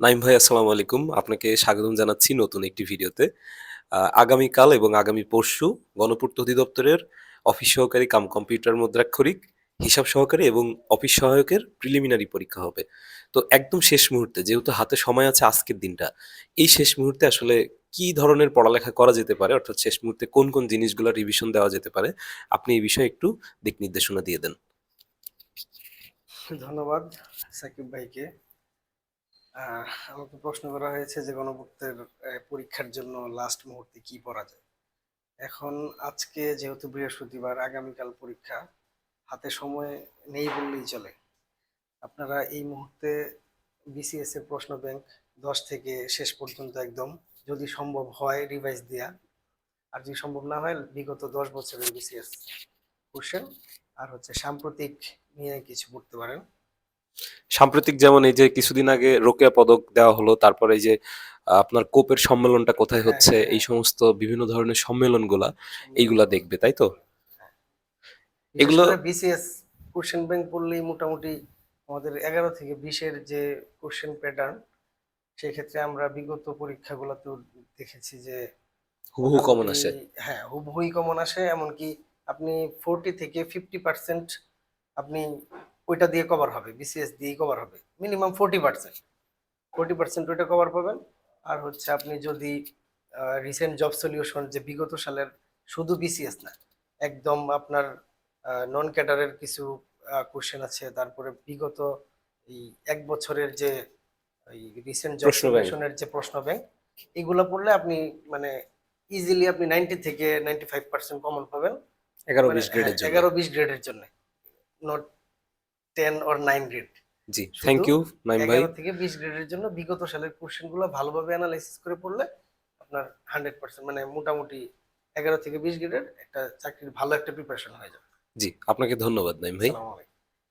নাইম ভাই, আসসালামু আলাইকুম। আপনাকে স্বাগতম জানাচ্ছি নতুন একটি ভিডিওতে। আগামীকাল এবং আগামী পরশু গণপূর্ত অধিদপ্তরের অফিস সহকারী কাম কম্পিউটার মুদ্রাক্ষরিক, হিসাব সহকারী এবং অফিস সহায়কের প্রিলিমিনারি পরীক্ষা হবে। তো একদম শেষ মুহূর্তে, যেহেতু হাতে সময় আছে আজকের দিনটা, এই শেষ মুহূর্তে আসলে কি ধরনের পড়ালেখা করা যেতে পারে, অর্থাৎ শেষ মুহূর্তে কোন কোন জিনিসগুলো রিভিশন দেওয়া যেতে পারে, আপনি এই বিষয়ে একটু দিক নির্দেশনা দিয়ে দেন। ধন্যবাদ সাকিব ভাইকে। আমাকে প্রশ্ন করা হয়েছে যে গণভুক্তের পরীক্ষার জন্য লাস্ট মুহূর্তে কি পড়া যায়? এখন আজকে যেহেতু বৃহস্পতিবার, আগামীকাল পরীক্ষা, হাতে সময় নেই বললেই চলে। আপনারা এই মুহূর্তে বিসিএস এর প্রশ্ন ব্যাংক দশ থেকে শেষ পর্যন্ত একদম, যদি সম্ভব হয় রিভাইজ দেয়া। আর যদি সম্ভব না হয়, বিগত দশ বছরের বিসিএস কোশ্চেন আর হচ্ছে সাম্প্রতিক নিয়ে কিছু পড়তে পারেন। সাম্প্রতিক যেমন এই যে কিছুদিন আগে রোকেয়া পদক দেওয়া হলো তারপরে এই যে আপনার কোপের সম্মেলনটা কোথায় হ্যাঁ, হচ্ছে হ্যাঁ, এই সমস্ত বিভিন্ন ধরনের সম্মেলনগুলা এইগুলা দেখবে তাই তো? এগুলো- বিসিএস কোশ্চেন ব্যাংক পড়লেই মোটামুটি আমাদের এগারো থেকে বিশের যে কোশ্চেন প্যাটার্ন সেক্ষেত্রে আমরা বিগত পরীক্ষাগুলোতেও দেখেছি যে হুবহু কমন আসে। হ্যাঁ হুবহুই কমন আসে। এমনকি আপনি ফোরটি থেকে ফিফটি পার্সেন্ট আপনি ওইটা দিয়ে কভার হবে বিসিএস দিয়েই কভার হবে minimum forty percent forty percent ওইটা কভার পাবেন। আর হচ্ছে আপনি যদি রিসেন্ট জব সলিউশন যে বিগত সালের শুধু বিসিএস না একদম আপনার নন ক্যাডারের কিছু কোশ্চেন আছে তারপরে বিগত এই এক বছরের যে রিসেন্ট জব সলিউশনের যে প্রশ্ন ব্যাংক এগুলো পড়লে আপনি মানে ইজিলি আপনি নাইনটি থেকে নাইনটি ফাইভ পার্সেন্ট কমন পাবেন। এগারো মানে, বিশ গ্রেডের হ্যাঁ, জন্য। এগারো বিশ গ্রেডের জন্য। Not ten or nine grade G thank you Naim ভাই। থেকে বিশ গ্রেডের জন্য বিগত সালের কোশ্চেনগুলো ভালোভাবে অ্যানালাইসিস করে পড়লে আপনার হান্ড্রেড পার্সেন্ট মানে মোটামুটি এগারো থেকে বিশ গ্রেডের একটা চাকরির ভালো একটা প্রিপারেশন হয়ে যাবে। জি আপনাকে ধন্যবাদ নাইম ভাই।